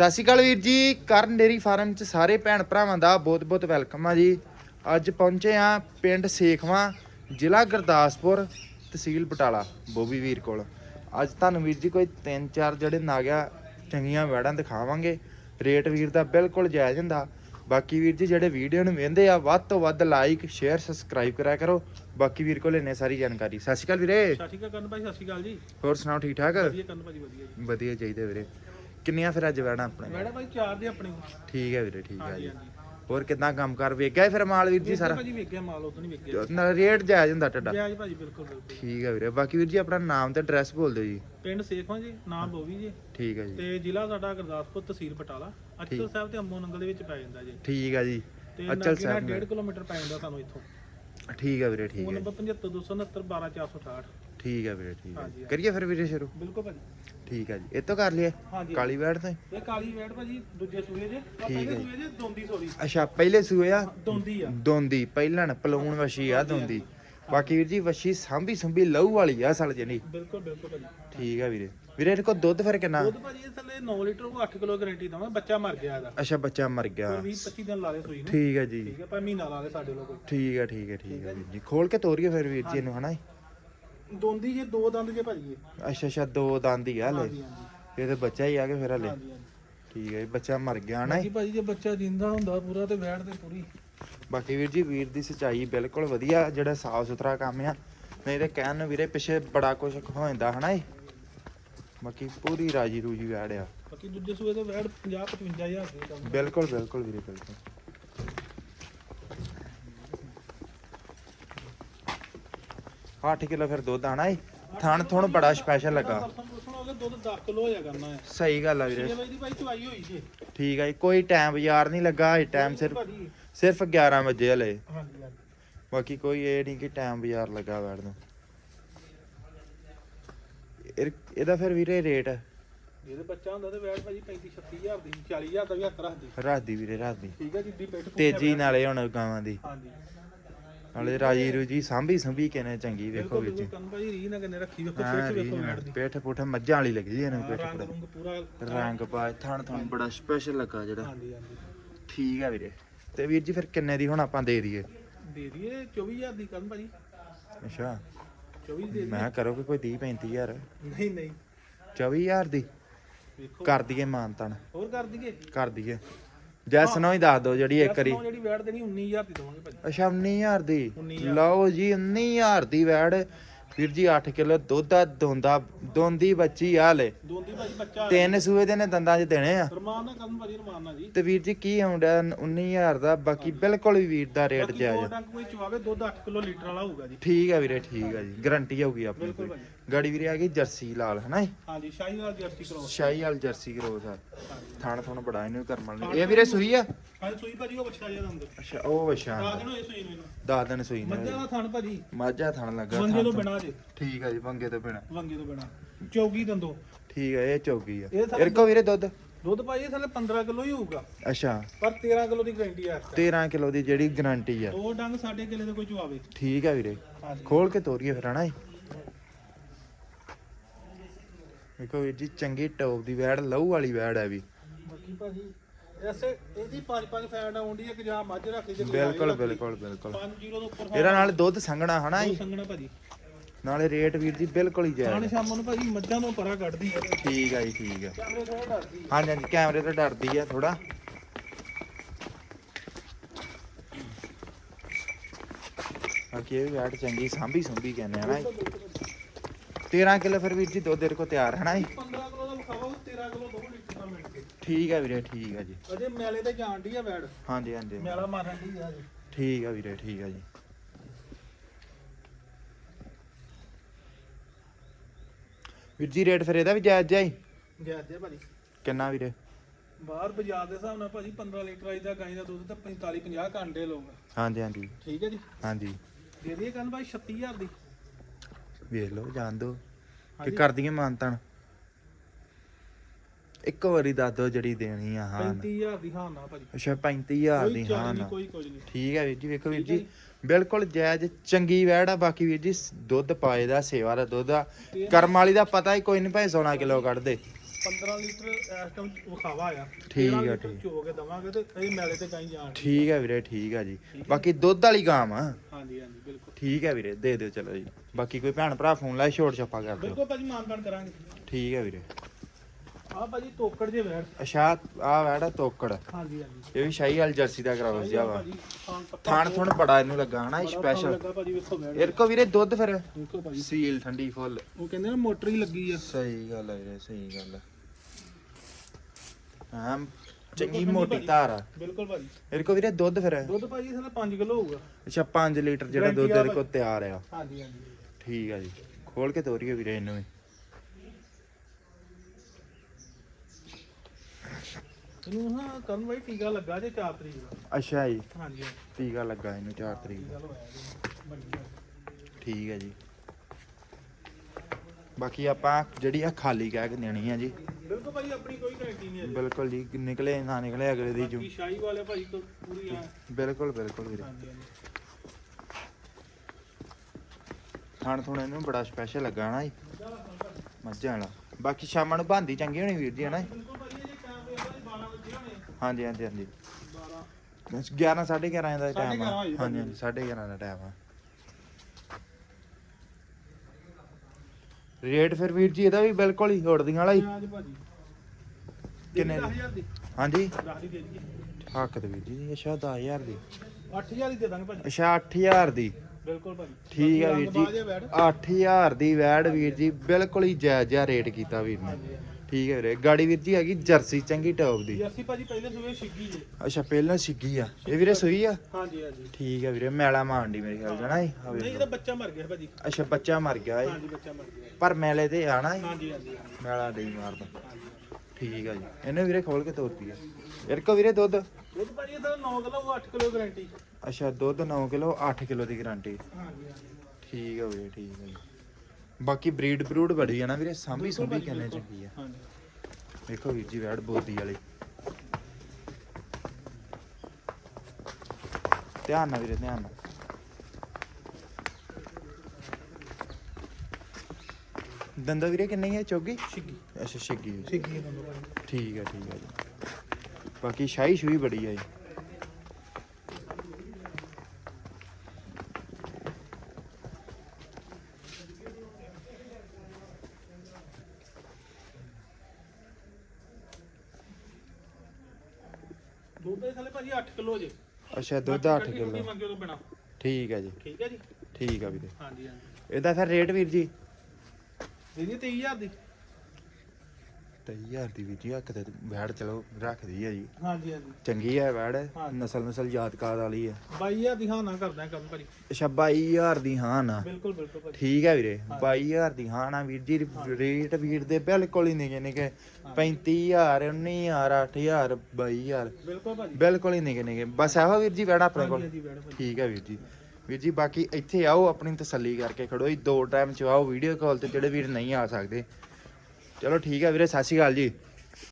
ਸਤਿ ਸ਼੍ਰੀ ਅਕਾਲ ਵੀਰ ਜੀ। ਕਰਨ ਡੇਰੀ ਫਾਰਮ ਚ ਸਾਰੇ ਭੈਣ ਭਰਾਵਾਂ ਦਾ ਬਹੁਤ-ਬਹੁਤ ਵੈਲਕਮ ਆ ਜੀ। ਅੱਜ ਪਹੁੰਚੇ ਆ ਪਿੰਡ ਸੇਖਵਾਂ ਜ਼ਿਲ੍ਹਾ ਗੁਰਦਾਸਪੁਰ ਤਹਿਸੀਲ ਬਟਾਲਾ ਬੋਬੀ ਵੀਰ ਕੋਲ। ਅੱਜ ਤੁਹਾਨੂੰ ਵੀਰ ਜੀ ਕੋਈ ਤਿੰਨ ਚਾਰ ਜਿਹੜੇ ਨਾਗਿਆ ਚੰਗੀਆਂ ਵੈੜਾਂ ਦਿਖਾਵਾਂਗੇ। ਰੇਟ ਵੀਰ ਦਾ ਬਿਲਕੁਲ ਜਾਇਜ਼ ਹੁੰਦਾ। ਬਾਕੀ ਵੀਰ ਜੀ ਜਿਹੜੇ ਵੀਡੀਓ ਨੂੰ ਵੇਖਦੇ ਆ ਵੱਧ ਤੋਂ ਵੱਧ ਲਾਈਕ ਸ਼ੇਅਰ ਸਬਸਕ੍ਰਾਈਬ ਕਰਿਆ ਕਰੋ। ਬਾਕੀ ਵੀਰ ਕੋਲ ਇੰਨੇ ਸਾਰੀ ਜਾਣਕਾਰੀ। ਸਤਿ ਸ਼੍ਰੀ ਅਕਾਲ ਵੀਰੇ। ਸਤਿ ਸ਼੍ਰੀ ਅਕਾਲ ਕਰਨ ਭਾਈ ਸਤਿ ਸ਼੍ਰੀ ਅਕਾਲ ਜੀ। ਹੋਰ ਸੁਣਾਓ ਠੀਕ ਠਾਕ? ਵਧੀਆ ਕਰਨ ਭਾਜੀ ਵਧੀਆ ਜੀ। ਵਧੀਆ ਚਾਹੀਦੇ ਵੀਰੇ। ਕਿੰਨੀਆਂ ਫਿਰ ਅੱਜ ਵੈੜਾਂ ਆਪਣੇ ਮੈਡਮ ਭਾਈ ਚਾਰ ਦੇ ਆਪਣੇ ਕੋਲ। ਠੀਕ ਹੈ ਵੀਰੇ ਠੀਕ ਹੈ ਹਾਂਜੀ ਜੀ। ਹਾਂਜੀ। ਹੋਰ ਕਿਦਾਂ ਕੰਮ ਕਰ ਵੇਖਿਆ ਫਿਰ ਮਾਲ ਵੀਰ ਜੀ ਸਾਰਾ? ਭਾਜੀ ਵੇਖ ਗਿਆ ਮਾਲ ਉਦੋਂ ਨਹੀਂ ਵੇਖ ਗਿਆ ਨਾਲ ਰੇਟ ਜਾਇਜ਼ ਹੁੰਦਾ ਟੱਡਾ। ਵਿਆਜ ਭਾਜੀ ਬਿਲਕੁਲ ਬਿਲਕੁਲ। ਠੀਕ ਹੈ ਵੀਰੇ ਬਾਕੀ ਵੀਰ ਜੀ ਆਪਣਾ ਨਾਮ ਤੇ ਐਡਰੈਸ ਬੋਲ ਦਿਓ ਜੀ। ਪਿੰਡ ਸੇਖਵਾਂ ਜੀ ਨਾਮ ਬੋਵੀ ਜੀ। ਠੀਕ ਹੈ ਜੀ। ਤੇ ਜ਼ਿਲ੍ਹਾ ਸਾਡਾ ਗੁਰਦਾਸਪੁਰ ਤਹਿਸੀਲ ਪਟਾਲਾ ਅਚਲ ਸਾਹਿਬ ਤੇ ਅੰਮੋ ਨੰਗਲ ਦੇ ਵਿੱਚ ਪੈ ਜਾਂਦਾ ਜੀ। ਠੀਕ ਹੈ ਜੀ। ਤੇ ਅਚਲ ਸਾਹਿਬ ਨਾਲ ਨਾਲ। 1.5 ਕਿਲੋਮੀਟਰ ਪੈ ਜਾਂਦਾ ਸਾਨੂੰ ਇੱਥੋਂ। ਠੀਕ ਹੈ ਵੀਰੇ ਠੀਕ ਫੋਨ ਹੈ ਨੰਬਰ 75269 12468 ਠੀਕ ਹੈ ਵੀਰੇ ਠੀਕ ਹੈ ਹਾਂਜੀ, ਕਰੀਏ ਫਿਰ ਵੀਰੇ ਸ਼ੁਰੂ? ਬਿਲਕੁਲ ਭਾਜੀ। ਠੀਕ ਹੈ ਜੀ। ਇਹ ਤੋਂ ਕਰ ਲਈਏ? ਹਾਂਜੀ ਕਾਲੀ ਵੈੜ ਤੋਂ? ਇਹ ਕਾਲੀ ਵੇੜ ਭਾਜੀ ਦੂਜੇ ਸੂਏ ਜੇ। ਆਹ ਠੀਕ ਪਹਿਲੇ। ਸੂਏ ਜੇ ਦੋਂਦੀ ਸੋਰੀ। ਅੱਛਾ ਪਹਿਲੇ ਸੂਏ ਆ? ਦੋਂਦੀ ਆ। ਦੋਂਦੀ ਪਹਿਲਣ ਪਲੂਣ ਵਸ਼ੀ ਆ ਦੋਂਦੀ। ਬਾਕੀ ਵੀਰ ਜੀ ਵਸ਼ੀ ਸਾਂਭੀ ਸੰਭੀ ਲਹੂ ਵਾਲੀ ਆ ਅਸਲ ਜਨੀ ਬਿਲਕੁਲ ਬਿਲਕੁਲ ਭਾਜੀ। ਠੀਕ ਹੈ ਵੀਰੇ। ਵੀਰੇ ਇਹਦੇ ਕੋਲ ਦੁੱਧ ਫਿਰ ਕਿੰਨਾ? ਦੁੱਧ ਭਾਜੀ ਇਹ ਥੱਲੇ 9 ਲੀਟਰ ਉਹ 8 ਕਿਲੋ ਗਾਰੰਟੀ ਦਵਾਂ। ਬੱਚਾ ਮਰ ਗਿਆ ਇਹਦਾ। ਅੱਛਾ ਬੱਚਾ ਮਰ ਗਿਆ। 20 25 ਦਿਨ ਲਾ ਲਏ ਸੂਈ ਨੂੰ। ਠੀਕ ਹੈ ਜੀ। ਠੀਕ ਹੈ ਪਰ ਮਹੀਨਾ ਲਾ ਲਏ ਸਾਡੇ ਲੋਕ ਠੀਕ ਹੈ ਠੀਕ ਹੈ ਠੀਕ ਹੈ ਵੀਰ ਜੀ। ਖੋਲ ਕੇ ਤੋਰੀਏ ਫਿਰ ਵੀਰ ਜੀ ਇਹਨੂੰ ਹਨਾ ਦੋਂਦੀ ਜੇ ਦੋ ਦੰਦ ਜੇ ਭਾਜੀ ਇਹ। ਅੱਛਾ ਅੱਛਾ ਦੋ ਦੰਦ ਹੀ ਆ ਲੈ ਹਾਂਜੀ ਹਾਂਜੀ। ਇਹ ਤੇ ਬੱਚਾ ਹੀ ਆ ਕੇ ਫਿਰ ਹਲੇ। ਹਾਂਜੀ ਹਾਂਜੀ। ਠੀਕ ਹੈ ਜੀ, ਬੱਚਾ ਮਰ ਗਿਆ ਨਾ ਬਾਕੀ ਭਾਜੀ ਜੇ ਬੱਚਾ ਜਿੰਦਾ ਹੁੰਦਾ ਪੂਰਾ ਤੇ ਵੈੜ ਤੇ ਪੂਰੀ। ਬਾਕੀ ਵੀਰ ਜੀ ਵੀਰ ਦੀ ਸਚਾਈ ਬਿਲਕੁਲ ਵਧੀਆ ਜਿਹੜਾ ਸਾਫ਼ ਸੁਥਰਾ ਕੰਮ ਆ। ਨਹੀਂ ਤੇ ਕਹਿਣ ਨੂੰ ਵੀਰੇ ਪਿੱਛੇ ਬੜਾ ਕੁਝ ਹੋ ਜਾਂਦਾ ਹਨਾ ਇਹ। ਬਾਕੀ ਪੂਰੀ ਰਾਜੀ ਰੂਜੀ ਵੈੜ ਆ। ਬਾਕੀ ਦੂਜੇ ਸੂਏ ਤੇ ਵੈੜ 50 55000 ਦੇ ਕੰਮ। ਬਿਲਕੁਲ ਬਿਲਕੁਲ ਵੀਰੇ ਬਿਲਕੁਲ। 8 ਕਿਲੋ ਫਿਰ ਦੁੱਧ ਆਣਾ ਏ। ਥਣ ਥੁਣ ਬੜਾ ਸਪੈਸ਼ਲ ਲੱਗਾ। ਪਰਸੋਂ ਪਰਸੋਂ ਹੋ ਗਿਆ ਦੁੱਧ 10 ਕਿਲੋ ਹੋਇਆ ਕਰਨਾ ਹੈ ਸਹੀ ਗੱਲ ਆ ਵੀਰੇ। ਬਾਈ ਦੀ ਭਾਈ ਚਵਾਈ ਹੋਈ ਜੇ ਠੀਕ ਆ ਜੀ ਕੋਈ ਟਾਈਮ ਬਾਜ਼ਾਰ ਨਹੀਂ ਲੱਗਾ ਇਹ ਟਾਈਮ ਸਿਰਫ ਸਿਰਫ 11 ਵਜੇ ਹਲੇ। ਹਾਂਜੀ ਬਾਕੀ ਕੋਈ ਇਹ ਨਹੀਂ ਕਿ ਟਾਈਮ ਬਾਜ਼ਾਰ ਲੱਗਾ ਵੈੜ ਨੂੰ। ਇਹ- ਇਹਦਾ ਫਿਰ ਵੀਰੇ ਰੇਟ ਇਹਦੇ ਬੱਚਾ ਹੁੰਦਾ ਤੇ ਵੈੜ ਭਾਜੀ 35 36000 ਦੀ 40000 ਦਾ ਵੀ ਹੱਥ ਰੱਖਦੀ। ਰਾਤ ਦੀ ਵੀਰੇ ਰਾਤ ਦੀ ਠੀਕ ਹੈ ਜਿੱਦੀ ਪੁੱਠ ਤੇਜ਼ੀ ਨਾਲੇ ਹੁਣ ਗਾਵਾਂ ਦੀ। ਹਾਂਜੀ। ਨਾਲੇ ਰਾਜੀ ਰੂਜੀ ਸਾਂਭੀ ਸੰਭੀ ਕਿਨੇ ਚੰਗੀ ਵੇਖੋ ਵਿੱਚ। ਬਿਲਕੁਲ ਕੰਨ ਭਾਜੀ ਰੀ ਨਾ ਕਿੰਨੇ ਰੱਖੀ ਵੇਖੋ ਹਾਂ ਪਿੱਠ ਵੇਖੋ ਰੀਝ ਵੈੜ ਨਾਲ। ਦੀ ਪਿੱਠ ਪੁੱਠ ਮੱਝਾਂ ਵਾਲੀ ਲੱਗਦੀ ਇਹਨੂੰ ਪਿੱਠ ਰੰਗ ਪੁੱਠ। ਰੁੰਗ ਪੂਰਾ ਰੰਗ ਪਾ ਥਣ ਥਣ ਬੜਾ ਸਪੈਸ਼ਲ ਲੱਗਾ ਜਿਹੜਾ। ਹਾਂਜੀ ਹਾਂਜੀ। ਠੀਕ ਹੈ ਵੀਰੇ। ਤੇ ਵੀਰ ਜੀ ਫਿਰ ਕਿੰਨੇ ਦੀ ਹੁਣ ਆਪਾਂ ਦੇ ਦਈਏ? ਦੇ ਦਈਏ 24000 ਦੀ ਕੰਨ ਭਾਜੀ। ਅੱਛਾ। 24 ਦੇ ਮੈਂ ਕਰੋ ਕਿ ਕੋਈ 30 35000 ਨਹੀਂ ਨਹੀਂ। 24000 ਦੀ? ਕਰ ਦਈਏ ਮਾਨਤਨ ਹੋਰ ਕਰ ਦਈਏ? ਕਰ ਦਈਏ। ਜੈਸ ਨੋ ਹੀ ਦੱਸ ਦਿਓ ਜਿਹੜੀ ਇੱਕ ਵਾਰੀ। ਜਿਹੜੀ ਵੈੜ ਦੇਣੀ 19000 ਦੀ ਦਵਾਂਗੇ ਭਾਜੀ। ਅੱਛਾ 19000 ਦੀ। 19,000 ਲਓ ਜੀ 19000 ਦੀ ਵੈੜ। ਵੀਰ ਜੀ 8 ਕਿਲੋ ਦੁੱਧ ਆ ਦੋਂਦਾ ਦੋਂਦੀ ਬੱਚੀ ਆ ਲੈ। ਦੋਂਦੀ ਭਾਜੀ ਬੱਚਾ ਤਿੰਨ ਸੂਏ ਦੇ ਨੇ ਦੰਦਾਂ 'ਚ ਦੇਣੇ ਆ। ਰਮਾਨ ਨਾ ਕਰਨ ਭਾਜੀ ਰਮਾਨ ਨਾ ਜੀ। ਤੇ ਵੀਰ ਜੀ ਕੀ ਆਉਂਦਾ 19000 ਦਾ ਬਾਕੀ ਬਿਲਕੁਲ ਵੀ ਵੀਰ ਦਾ ਰੇਟ ਜਾਇਜ਼। ਆ। ਡੰਗ ਕੋਈ ਚਵਾਵੇ ਦੁੱਧ 8 ਕਿਲੋ ਲੀਟਰ ਵਾਲਾ ਹੋਊਗਾ ਜੀ। ਠੀਕ ਹੈ ਵੀਰੇ ਠੀਕ ਹੈ ਜੀ। ਗਾਰੰਟੀ ਹੋਊਗੀ ਆਪਣੀ ਕੋਈ। ਗਾੜੀ ਵੀਰੇ ਆ ਗਈ ਜਰਸੀ ਲਾਲ ਹਨਾ? ਹਾਂਜੀ ਸ਼ਾਹੀ ਨਾਲ jersey cross Sahiwal jersey cross ਆ ਥਾਣ ਥਣ ਬੜਾ ਇਹਨੂੰ ਕਰਮਲ ਨੇ ਇਹ ਵੀਰੇ ਸੂਈ ਆ? ਹਾਂਜੀ ਸੂਈ ਭਾਜੀ ਉਹ ਬੱਚਾ ਜਿਹਾ ਅੱਛਾ ਉਹ ਵਛਾ ਆ ਨੂੰ ਇਹ ਸੂਈ ਨੂੰ ਇਹਨੂੰ। ਦਸ ਦਿਨ ਸੂਈ ਨੇ ਮੱਝਾਂ ਦਾ ਥਣ ਭਾਜੀ। ਮਾਝਾ ਥਣ ਲੱਗਾ ਥਣ ਤੋਂ। ਬਿਨਾ ਜੇ। ਠੀਕ ਹੈ ਜੀ ਵੰਗੇ ਤੋਂ ਬਿਨਾ। ਵੰਗੇ ਤੋਂ ਬਿਨਾ। ਚੌਗੀ ਦੰਦੋ। ਠੀਕ ਹੈ ਇਹ ਚੌਗੀ ਆ। ਇਹ ਇਰਕੋ ਵੀਰੇ ਦੁੱਧ। ਦੁੱਧ ਭਾਜੀ ਥੱਲੇ 15 ਕਿਲੋ ਹੀ ਹੋਊਗਾ। ਅੱਛਾ। ਪਰ 13 ਕਿਲੋ ਦੀ ਗਾਰੰਟੀ ਆ 13 ਕਿਲੋ ਦੀ ਜਿਹੜੀ ਗਾਰੰਟੀ ਆ। ਦੋ ਡੰਗ ਸਾਡੇ ਕਿਲੇ ਦੇ ਕੋਈ ਚਵਾਵੇ ਠੀਕ ਹੈ ਵੀਰੇ। ਹਾਂਜੀ। ਖੋਲ ਕੇ ਤੋਰੀਏ ਫਿਰ ਹਨਾ ਜੀ। ਵੇਖੋ ਵੀਰ ਜੀ ਚੰਗੀ ਟੌਪ ਦੀ ਵੈੜ ਲਹੂ ਵਾਲੀ ਵੈੜ ਹੈ ਵੀ। ਬਾਕੀ ਭਾਜੀ ਐਸੇ ਇਹਦੀ 5-5 ਫੈਟ ਆਉਂਦੀ ਹੈ ਕਿ ਜਾਂ ਮੱਝ ਰੱਖੀ ਜੇ ਬਿਲਕੁਲ ਬਿਲਕੁਲ ਬਿਲਕੁਲ। 5 ਤੋਂ ਉੱਪਰ ਇਹਦਾ ਨਾਲ ਦੁੱਧ ਸੰਘਣਾ ਹਨਾ ਜੀ। ਸੰਗਣਾ ਭਾਜੀ। ਨਾਲੇ ਰੇਟ ਵੀਰ ਜੀ ਬਿਲਕੁਲ ਹੀ ਜਾਇਜ਼ ਸ਼ਾਮ ਨੂੰ ਭਾਜੀ ਮੱਝਾਂ ਤੋਂ ਪਰਾ ਕੱਢਦੀ ਹੈ ਠੀਕ ਹੈ ਜੀ ਠੀਕ ਹੈ ਕੈਮਰੇ ਤੋਂ ਡਰਦੀ ਹਾਂਜੀ ਹਾਂਜੀ ਕੈਮਰੇ ਤੋਂ ਡਰਦੀ ਆ ਥੋੜਾ ਬਾਕੀ ਇਹ ਵੈਟ ਚੰਗੀ ਸਾਂਭੀ ਸੁੰਭੀ ਕਹਿੰਦੇ ਆ ਨਾ ਜੀ। 13 ਕਿਲੋ ਫਿਰ ਵੀਰ ਜੀ ਦੁੱਧ ਇਹਦੇ ਕੋ ਤਿਆਰ ਹੈ ਨਾ ਜੀ? 15 ਕਿਲੋ ਦਾ ਵਿਖਾਵਾ 13 ਕਿਲੋ 2 ਲੀਟਰ ਦਾ ਮਿਲ ਕੇ। ਠੀਕ ਹੈ ਵੀਰੇ ਠੀਕ ਹੈ ਜੀ। ਅਜੇ ਮੈਲੇ ਤੇ ਜਾਣ ਦੀ ਆ ਵੈੜ ਹਾਂਜੀ ਹਾਂਜੀ ਮੈਲਾ ਮਾਰਨ ਦੀ ਆ ਜੀ ਠੀਕ ਹੈ ਵੀਰੇ ਠੀਕ ਹੈ ਜੀ। ਵੀਰ ਜੀ ਰੇਟ ਫਿਰ ਇਹਦਾ ਵੀ ਜਾਇਜ਼ ਜਾਈ ਗਿਆ ਤੇ ਭਾਜੀ। ਕਿੰਨਾ ਵੀਰੇ? ਬਾਹਰ ਬਾਜ਼ਾਰ ਦੇ ਹਿਸਾਬ ਨਾਲ ਭਾਜੀ 15 ਲੀਟਰ ਆਈ ਦਾ ਗਾਈ ਦਾ ਦੁੱਧ ਤਾਂ 45 50 ਘੰਟੇ ਲੋਗਾ ਹਾਂਜੀ ਹਾਂਜੀ। ਠੀਕ ਹੈ ਜੀ? ਹਾਂਜੀ। ਦੇ ਦਈਏ ਕੱਲ ਭਾਈ 36000 ਦੀ। ਵੇਖ ਲਓ ਜਾਣ ਦੋ ਕਿ ਹਾਂਜੀ। ਕਰ ਦਈਏ ਮਾਨਤਨ। ਇੱਕ ਵਾਰੀ ਦੱਸ ਦਿਓ ਜਿਹੜੀ ਦੇਣੀ ਆ ਹਾਂ। 35000 ਦੀ ਹਾਂ ਨਾ ਭਾਜੀ। ਅੱਛਾ 35000 ਕੋਈ ਦੀ ਹਾਂ ਨਾ। ਕੋਈ ਕੁਝ ਨਹੀਂ। ਠੀਕ ਹੈ ਵੀਰ ਜੀ ਵੇਖੋ ਵੀਰ ਜੀ। ਬਿਲਕੁਲ ਜਾਇਜ਼ ਚੰਗੀ ਵੈੜ ਆ। ਬਾਕੀ ਵੀਰ ਜੀ ਦੁੱਧ ਪਾਏ ਦਾ ਸੇਵਾ ਦਾ ਦੁੱਧ ਆ। ਕਰਮ ਵਾਲੀ ਦਾ ਪਤਾ ਹੀ ਕੋਈ ਨਹੀਂ ਭਾਈ 16 ਕਿਲੋ ਕੱਢਦੇ। 15 ਲੀਟਰ ਇਸ ਟਾਈਮ ਵਿਖਾਵਾ ਆ। ਠੀਕ 13 ਆ, ਠੀਕ। ਚੋ ਕੇ ਦਵਾਂਗੇ ਤੇ ਇਹ ਮੈਲੇ ਤੇ ਕਾਈ ਜਾਣ। ਠੀਕ ਹੈ ਵੀਰੇ ਠੀਕ ਹੈ ਜੀ। ਬਾਕੀ ਦੁੱਧ ਵਾਲੀ ਗਾਂ ਆ। ਹਾਂਜੀ ਹਾਂਜੀ ਬਿਲਕੁਲ। ਠੀਕ ਹੈ ਵੀਰੇ ਦੇ ਦਿਓ ਚਲੋ ਜੀ। ਬਾਕੀ ਕੋਈ ਭੈਣ ਭਰਾ ਫੋਨ ਲਾਏ ਛੋਟ ਛੱਪਾ ਕਰ ਦਿਓ। ਬਿਲਕੁਲ ਭਾਜੀ ਮਾਨਦਾਨ ਕਰਾਂਗੇ। ਠੀਕ ਹੈ ਵੀਰੇ। ਆ ਭਾਜੀ ਤੋਕੜ ਜੇ ਵੈੜ। ਅਸ਼ਾ ਆ ਵੈੜਾ ਤੋਕੜ। ਹਾਂਜੀ ਹਾਂਜੀ। ਇਹ ਵੀ ਸ਼ਾਹੀ ਵਾਲੀ ਜਰਸੀ ਦਾ ਕਰਾਉਸ ਜਿਆ ਵਾ ਭਾਜੀ ਥਾਣ ਪੱਕਾ ਥਾਣ ਥੁਣ ਬੜਾ ਇਹਨੂੰ ਲੱਗਾ ਹਨਾ ਬੜਾ ਥਾਣ ਸਪੈਸ਼ਲ ਲੱਗਾ ਭਾਜੀ ਵੇਖੋ ਵੈੜ। ਇਹਦੇ ਕੋ ਵੀਰੇ ਦੁੱਧ ਫਿਰ? ਵੇਖੋ ਭਾਜੀ। ਸੀਲ ਠੰਡੀ ਫੁੱਲ। ਉਹ ਕਹਿੰਦੇ ਨਾ ਮੋਟਰ ਹੀ ਲੱਗੀ ਆ। ਸਹੀ ਗੱਲ ਹੈ ਵੀਰੇ ਸਹੀ ਗੱਲ ਹੈ ਹਾਂ ਚੰਗੀ ਮੋਟੀ। ਧਾਰ ਆ। ਬਿਲਕੁਲ ਭਾਜੀ। ਇਹਦੇ ਕੋ ਵੀਰੇ ਦੁੱਧ ਫਿਰ? ਦੁੱਧ ਭਾਜੀ ਸਾਡਾ 5 ਕਿਲੋ ਹੋਊਗਾ। ਅੱਛਾ 5 ਲੀਟਰ ਜਿਹੜਾ Guarantee ਦੁੱਧ ਆ ਇਹਦੇ ਕੋ ਤਿਆਰ ਆ। ਹਾਂਜੀ ਹਾਂਜੀ। ਠੀਕ ਆ ਜੀ। ਖੋਲ ਕੇ ਤੋਰੀਏ ਵੀਰੇ ਇਹਨੂੰ ਵੀ। ਇਹਨੂੰ ਹਾਂ ਕਰਨ ਭਾਈ ਟੀਕਾ ਲੱਗਾ ਜੇ 4 ਤਰੀਕ ਦਾ। ਅੱਛਾ ਜੀ। ਹਾਂਜੀ। ਟੀਕਾ ਲੱਗਾ ਇਹਨੂੰ 4 ਤਰੀਕ ਦਾ। ਠੀਕ ਹੈ ਜੀ। ਬਾਕੀ ਆਪਾਂ ਜਿਹੜੀ ਆ ਖਾਲੀ ਕਹਿ ਕੇ ਦੇਣੀ ਆ ਜੀ। ਬਿਲਕੁਲ ਭਾਜੀ ਆਪਣੀ ਕੋਈ ਗਾਰੰਟੀ ਨਹੀਂ ਹੈ ਬਿਲਕੁਲ ਜੀ ਨਿਕਲੇ ਨਾ ਨਿਕਲੇ ਅਗਲੇ ਦੀ ਜੂ ਸ਼ਾਹੀ ਵਾਲੇ ਭਾਜੀ ਤੋਂ ਪੂਰੀ ਆ। ਬਿਲਕੁਲ ਬਿਲਕੁਲ ਵੀਰੇ। ਖਾਣ ਥੋੜਾ ਇਹਨੂੰ ਬੜਾ ਸਪੈਸ਼ਲ ਲੱਗਾ ਨਾ ਜੀ। ਮੱਝਾਂ ਵਾਲਾ ਬਾਕੀ ਸ਼ਾਮਾਂ ਨੂੰ ਬੰਦੀ ਚੰਗੀ ਹੋਣੀ ਵੀਰ ਜੀ ਹਨਾ ਬਿਲਕੁਲ ਭਾਜੀ ਇਹ ਜੇ ਟਾਈਮ ਦੇ ਅੰਦਰ 12 ਵਜੇ ਹੋਣੇ ਹਾਂਜੀ ਹਾਂਜੀ ਹਾਂਜੀ। 12 11 11:30 ਦਾ ਟਾਈਮ ਆ। ਹਾਂਜੀ ਹਾਂਜੀ 11:30 ਦਾ ਟਾਈਮ ਆ। ਰੇਟ ਫਿਰ ਵੀਰ ਜੀ ਇਹਦਾ ਵੀ ਬਿਲਕੁਲ ਹੀ ਹੋੜਦੀਆਂ ਵਾਲਾ ਹੀ। ਹਾਂਜੀ ਭਾਜੀ। ਕਿੰਨੇ ਦੀ? 10000 ਦੀ। ਹਾਂਜੀ। 10 ਦੀ ਦੇ ਦਈਏ। ਹੱਕ ਤੇ ਵੀਰ ਜੀ ਅੱਛਾ 10000 ਦੀ। 8000 ਦੀ ਦੇ ਦਾਂਗੇ ਭਾਜੀ। ਅੱਛਾ 8000 ਦੀ। ਬਿਲਕੁਲ ਭਾਜੀ। ਠੀਕ ਆ ਵੀਰ ਜੀ। ਆ ਬੈਠ 8000 ਦੀ ਵੈੜ ਵੀਰ ਜੀ ਬਿਲਕੁਲ ਹੀ ਜਾਇਜ਼ ਜਿਹਾ ਰੇਟ ਕੀਤਾ ਵੀਰ ਨੇ। ਠੀਕ ਹੈ ਵੀਰੇ। ਗਾੜੀ ਵੀਰ ਜੀ ਹੈਗੀ ਜਰਸੀ ਚੰਗੀ ਟੌਪ ਦੀ। ਜੀ ਅਸੀਂ ਭਾਜੀ ਪਹਿਲੇ ਸੂਏ ਛਿੱਗੀ ਜੇ। ਅੱਛਾ ਪਹਿਲਾਂ ਸਿੱਗੀ ਆ। ਇਹ ਵੀਰੇ ਸੂਈ ਆ? ਹਾਂਜੀ ਹਾਂਜੀ। ਠੀਕ ਹੈ ਵੀਰੇ ਮੈਲਾ ਮਾਰਦੀ ਮੇਰੇ ਖਿਆਲ ਜਣਾ ਇਹ ਨਹੀਂ। ਇਹਦਾ ਬੱਚਾ ਮਰ ਗਿਆ ਭਾਜੀ। ਅੱਛਾ ਬੱਚਾ ਮਰ ਗਿਆ ਹਾਂਜੀ ਬੱਚਾ ਮਰ ਗਿਆ। ਪਰ ਮੈਲੇ ਤੇ ਆਣਾ ਏ ਹਾਂਜੀ ਹਾਂਜੀ ਮੈਲਾ ਨਹੀਂ ਮਾਰਦਾ। ਠੀਕ ਆ ਜੀ। ਇਹਨੇ ਵੀਰੇ ਖੋਲ ਕੇ ਤੋਰਤੀ ਆ। ਇਹਦੇ ਕੋ ਵੀਰੇ ਦੁੱਧ। ਦੁੱਧ ਭਾਜੀ ਇਹਦਾ 9 ਕਿਲੋ 8 ਕਿਲੋ ਗਾਰੰਟੀ ਅੱਛਾ ਦੁੱਧ 9 ਕਿਲੋ 8 ਕਿਲੋ ਦੀ ਗਾਰੰਟੀ ਹਾਂਜੀ ਹਾਂਜੀ। ਠੀਕ ਆ ਵੀਰੇ ਠੀਕ ਆ ਜੀ। ਬਾਕੀ ਬਰੀਡ ਬਰੂਡ ਬੜੀ ਆ ਨਾ ਵੀਰੇ ਸਾਂਭੀ ਸੁੰਭੀ ਕਿੰਨੇ। ਚੰਗੀ ਆ। ਹਾਂਜੀ। ਵੀਰ ਜੀ ਵੈੜ ਬੋਦੀ ਵਾਲੀ। ਧਿਆਨ ਨਾਲ ਵੀਰੇ ਧਿਆਨ ਨਾਲ। ਦੰਦਾ ਵੀਰੇ ਕਿੰਨੇ ਆ ਚੌਗੀ? ਛਿੱਗੀ। ਅੱਛਾ ਛਿੱਗੀ। ਛਿੱਗੀ ਠੀਕ ਹੈ ਠੀਕ ਹੈ ਜੀ। ਬਾਕੀ ਸ਼ਾਹੀ ਸ਼ੂਈ ਬੜੀ ਹੈ ਜੀ। ਦੁੱਧ ਦੇ ਥੱਲੇ ਭਾਜੀ 8 ਕਿਲੋ ਜੇ। ਅੱਛਾ ਦੁੱਧ 8 ਕੱਢੀ ਕੁੱਢੀ ਕਿਲੋ ਮੰਗਿਓ ਤੋਂ ਬਿਨਾ। ਠੀਕ ਹੈ ਜੀ। ਠੀਕ ਹੈ ਜੀ? ਠੀਕ ਆ ਵੀਰੇ। ਹਾਂਜੀ ਹਾਂਜੀ। ਇਹਦਾ ਫਿਰ ਰੇਟ ਵੀਰ ਜੀ? ਦਈਏ 23000 ਦੀ। 23000 ਦੀ ਵੀਰ ਜੀ ਹੱਕ ਤੇ ਵੈੜ ਚਲੋ ਰੱਖਦੀ ਹੈ ਜੀ। ਹਾਂਜੀ ਹਾਂਜੀ। ਚੰਗੀ ਹੈ ਵੈੜ। ਨਸਲ ਨਸਲ ਯਾਦਕਾਰ ਵਾਲੀ ਹੈ 22000 ਦੀ ਹਾਂ ਨਾ ਕਰਦਾ ਕੰਮ ਭਾਜੀ। ਅੱਛਾ 22000 ਦੀ ਹਾਂ ਨਾ ਬਿਲਕੁਲ ਬਿਲਕੁਲ ਭਾਜੀ। ਠੀਕ ਹੈ ਵੀਰੇ ਹਾਂ। 22000 ਦੀ ਹਾਂ ਨਾ ਵੀਰ ਜੀ ਰੇਟ ਵੀਰ ਦੇ ਬਿਲਕੁਲ ਹੀ ਨਿਕੇ ਨਿਕੇ 35000 19000 8000 22000 ਬਿਲਕੁਲ ਭਾਜੀ। ਬਿਲਕੁਲ ਹੀ ਨਿਕੇ ਨਿਕੇ ਬਸ ਇਹੋ ਵੀਰ ਜੀ ਵੈੜ ਆਪਣੇ ਕੋਲ। ਠੀਕ ਹੈ ਵੀਰ ਜੀ। ਵੀਰ ਜੀ ਬਾਕੀ ਇੱਥੇ ਆਓ ਆਪਣੀ ਤਸੱਲੀ ਕਰਕੇ ਖੜੋ ਜੀ। ਦੋ ਟਾਈਮ ਚ ਆਓ ਵੀਡੀਓ ਕਾਲ ਤੇ ਜਿਹੜੇ ਵੀਰ ਨਹੀਂ ਆ ਸਕਦੇ। ਚਲੋ ਠੀਕ ਹੈ ਵੀਰੇ ਸਤਿ ਸ਼੍ਰੀ ਅਕਾਲ ਜੀ।